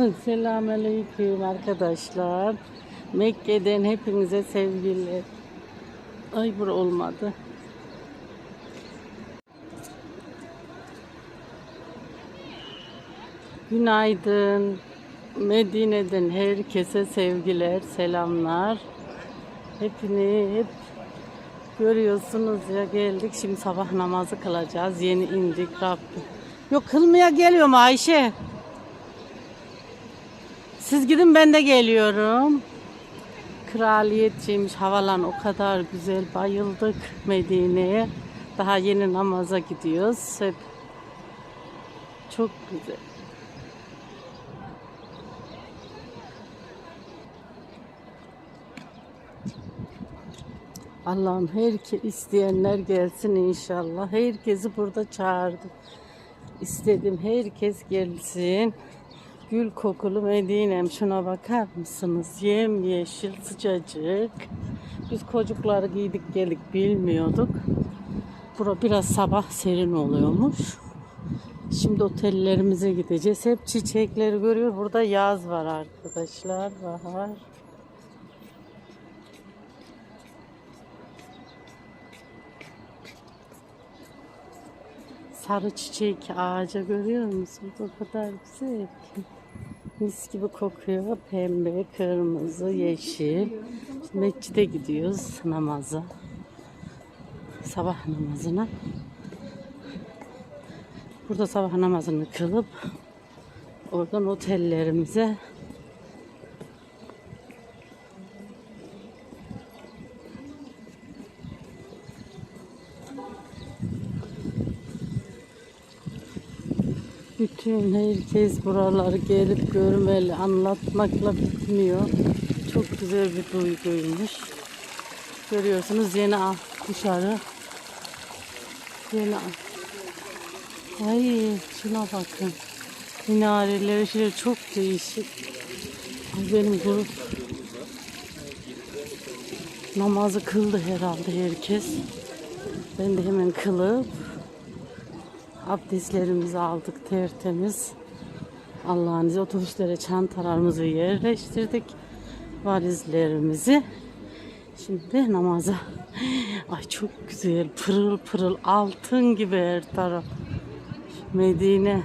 Selamünaleyküm arkadaşlar. Mekke'den hepinize sevgiler. Ay bura olmadı. Günaydın. Medine'den herkese sevgiler, selamlar. Hepini hep görüyorsunuz ya geldik. Şimdi sabah namazı kılacağız. Yeni indik Rabbim. Yok kılmaya geliyorum Ayşe. Siz gidin ben de geliyorum. Kraliyetçiymiş havalan o kadar güzel bayıldık Medine'ye. Daha yeni namaza gidiyoruz. Hep çok güzel. Allah'ım herkes isteyenler gelsin inşallah. Herkesi burada çağırdım. İstedim herkes gelsin. Gül kokulu Medine'm şuna bakar mısınız? Yem yeşil sıcacık. Biz çocukları giydik geldik bilmiyorduk. Bura biraz sabah serin oluyormuş. Şimdi otellerimize gideceğiz. Hep çiçekleri görüyor. Burada yaz var arkadaşlar. Bahar. Sarı çiçek ağaca görüyor musunuz? O kadar güzel. Mis gibi kokuyor. Pembe, kırmızı, yeşil. Şimdi mescide gidiyoruz namaza. Sabah namazına. Burada sabah namazını kılıp oradan otellerimize Bütün herkes buraları gelip görmeli, anlatmakla bitmiyor. Çok güzel bir duyguymuş. Görüyorsunuz yeni al dışarı. Yeni al. Ay şuna bakın. Minareleri şöyle çok değişik. Benim grup namazı kıldı herhalde herkes. Ben de hemen kılıp Abdestlerimizi aldık tertemiz. Allah'ın izniyle otobüslere çantalarımızı yerleştirdik. Valizlerimizi. Şimdi namaza. Ay çok güzel. Pırıl pırıl altın gibi her taraf. Medine.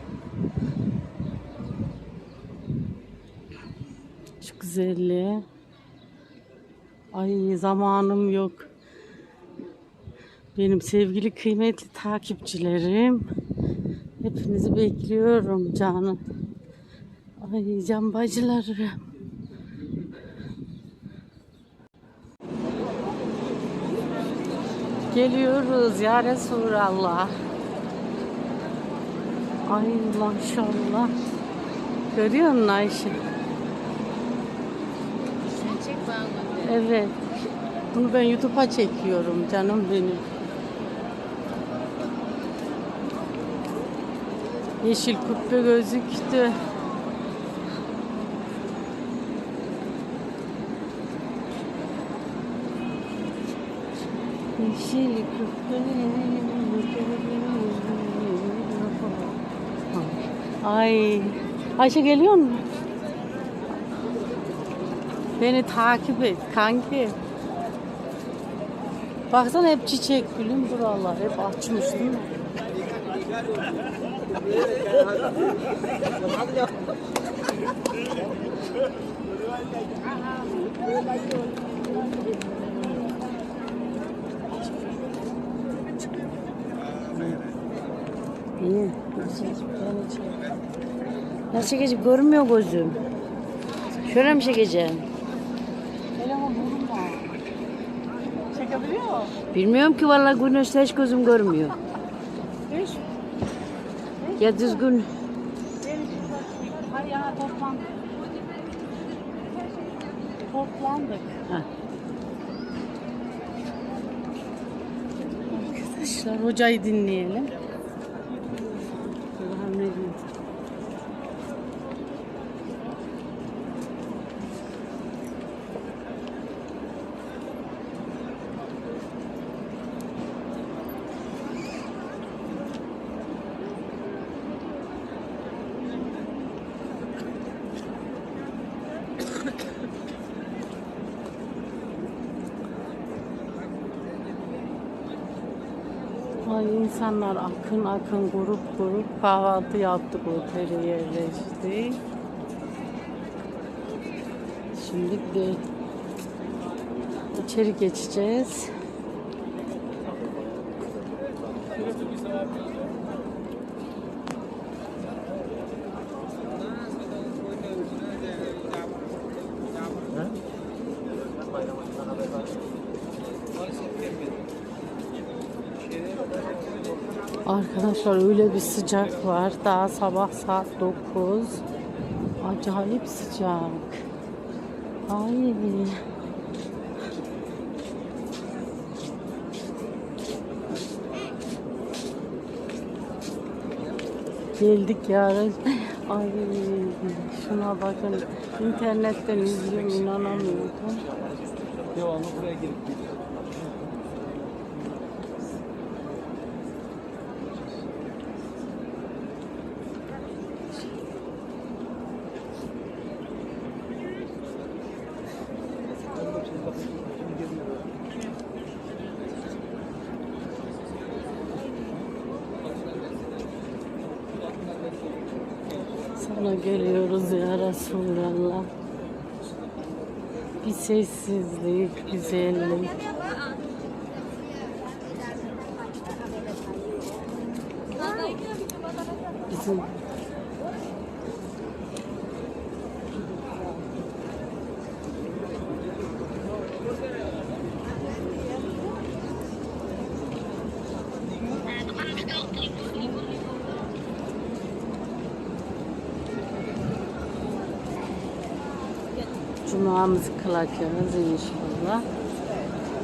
Şu güzelliğe. Ay zamanım yok. Benim sevgili kıymetli takipçilerim. Hepinizi bekliyorum canım. Ay can bacılarım. Geliyoruz ya Resulallah. Ay maşallah. Görüyor musun Ayşe? Evet. Bunu ben YouTube'a çekiyorum canım benim. Yeşil kubbe gözüktü. Yeşil kubbe. Ay. Ayşe geliyor mu? Beni takip et kanki. Baksana hep çiçek gülüm buralar hep açmış değil mi? İyi. Nasıl? Çekeceğim? Görmüyor gözüm. Şöyle mi çekeceğim? Bilmiyorum ki vallahi güneşte hiç gözüm görmüyor. Ya düzgün. Hay ya toplandık. Toplandık. Ha. Arkadaşlar hocayı dinleyelim. Allah'ım ne diyeyim. Ay insanlar akın akın grup grup kahvaltı yaptık otele yerleştik. Şimdi de içeri geçeceğiz. Arkadaşlar öyle bir sıcak var. Daha sabah saat 9. Acayip sıcak. Ay. Geldik yarın. Ay şuna bakın. İnternetten izliyorum inanamıyordum. Devamlı buraya girip Sana geliyoruz ya Resulallah. Bir sessizlik, güzellik. Bizim Cuma'mızı kılacağız inşallah.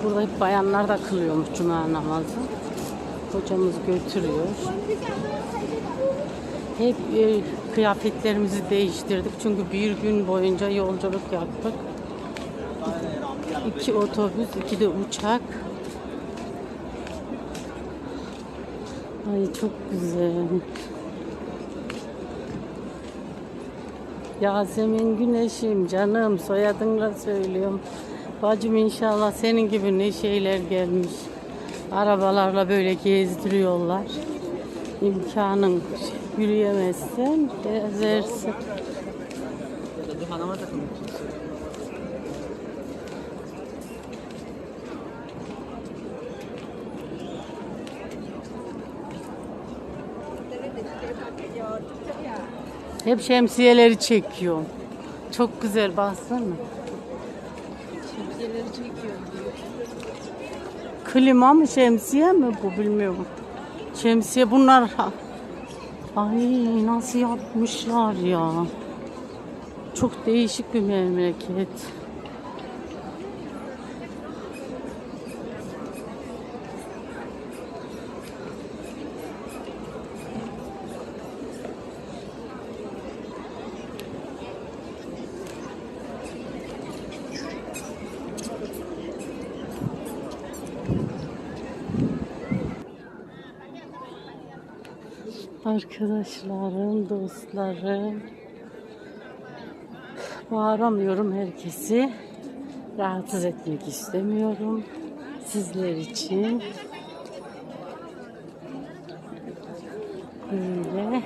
Burada hep bayanlar da kılıyormuş Cuma namazı. Hocamız götürüyor. Hep e, kıyafetlerimizi değiştirdik. Çünkü bir gün boyunca yolculuk yaptık. İki otobüs, iki de uçak. Ay çok güzel. Yasemin Güneş'im canım soyadınla söylüyorum. Bacım inşallah senin gibi ne şeyler gelmiş. Arabalarla böyle gezdiriyorlar. İmkanın yürüyemezsen gezersin. Hep şemsiyeleri çekiyorum. Çok güzel baksana. Şemsiyeleri çekiyor. Klima mı şemsiye mi bu bilmiyorum. Şemsiye bunlar Ay nasıl yapmışlar ya. Çok değişik bir memleket. Arkadaşlarım, dostlarım. Bağıramıyorum herkesi. Rahatsız etmek istemiyorum. Sizler için. Böyle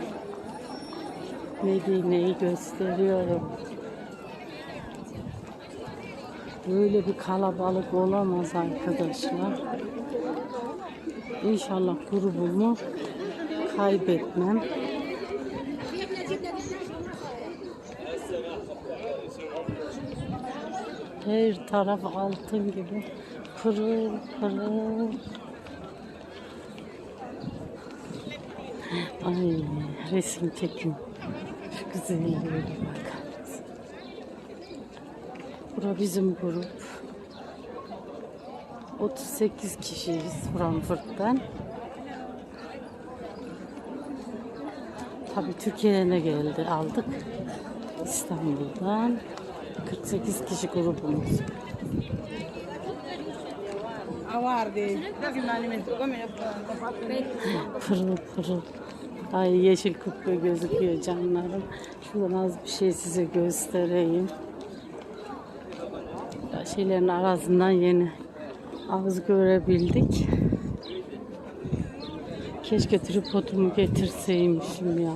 Medine'yi gösteriyorum. Böyle bir kalabalık olamaz arkadaşlar. İnşallah grubumu kaybetmem. Her taraf altın gibi pırıl pırıl. Ay resim çekim. Şu güzelliğe bakar mısın? Bura bizim grup. 38 kişiyiz Frankfurt'tan. Tabii Türkiye'den de geldi aldık. İstanbul'dan 48 kişi grubumuz. Pırıl pırıl. Ay yeşil kubbe gözüküyor canlarım. Şuradan az bir şey size göstereyim. Şeylerin arasından yeni az görebildik. Keşke tripodumu getirseymişim ya.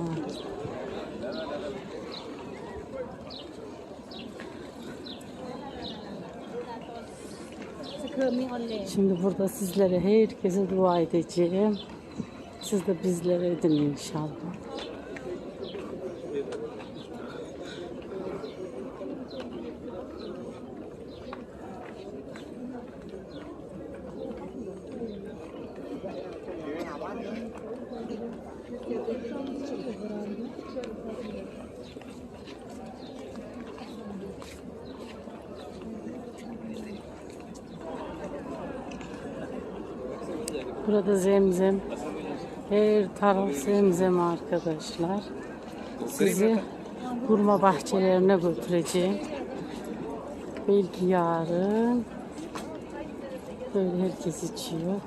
Şimdi burada sizlere herkese dua edeceğim. Siz de bizlere edin inşallah. Burada zemzem. Her taraf zemzem arkadaşlar. Sizi hurma bahçelerine götüreceğim. Belki yarın. Böyle herkes içiyor.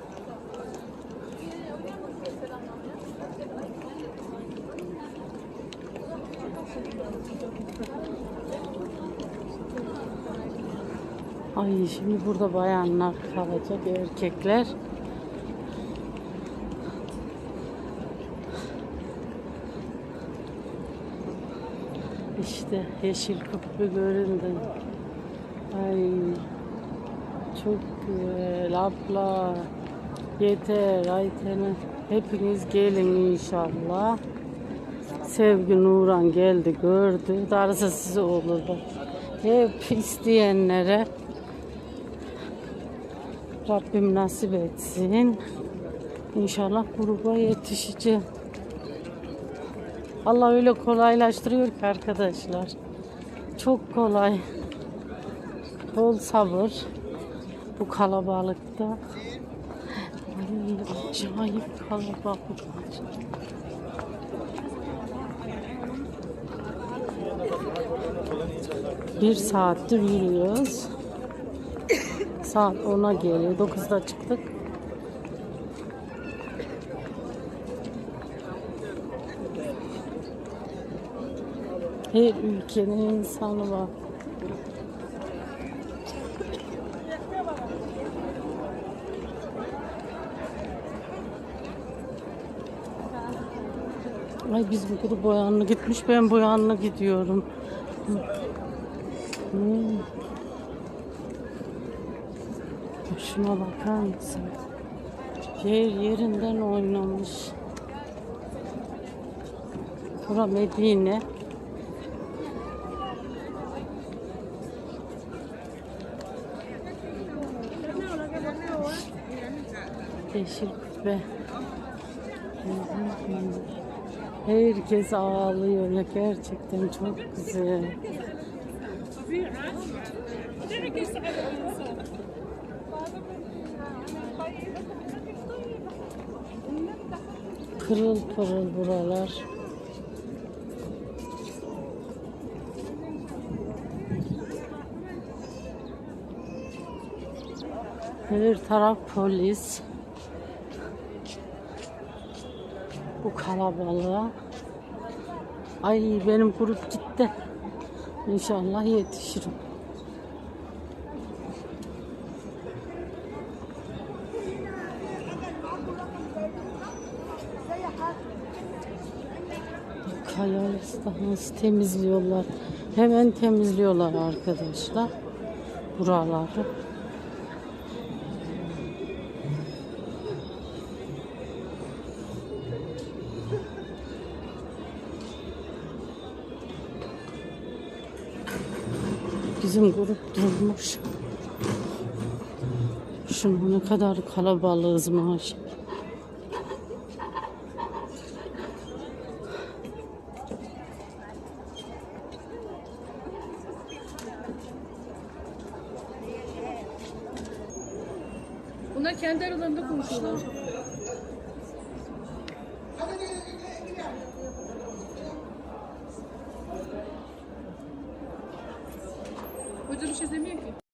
Ay şimdi burada bayanlar kalacak, erkekler. İşte yeşil köprü göründü. Ay çok güzel abla. Yeter Ayten'e. Hepiniz gelin inşallah. Sevgi Nuran geldi gördü. Darısı size olur da. Hep isteyenlere Rabbim nasip etsin. İnşallah gruba yetişeceğim. Allah öyle kolaylaştırıyor ki arkadaşlar. Çok kolay. Bol sabır. Bu kalabalıkta. Ay, acayip kalabalık. Bir saattir yürüyoruz. Saat 10'a geliyor. 9'da çıktık. Her ülkenin insanı var. Ay biz bu grup boyanlı gitmiş ben boyanlı gidiyorum. Hmm. Şuna bakar mısın? Yer yerinden oynamış. Bura Medine. Yeşil küpe. Herkes ağlıyor ya gerçekten çok güzel. Pırıl pırıl buralar. Her taraf polis. Bu kalabalığa. Ay benim grup gitti. İnşallah yetişirim. Kaya nasıl temizliyorlar. Hemen temizliyorlar arkadaşlar. Buraları. Bizim grup durmuş. Şuna ne kadar kalabalığız maş.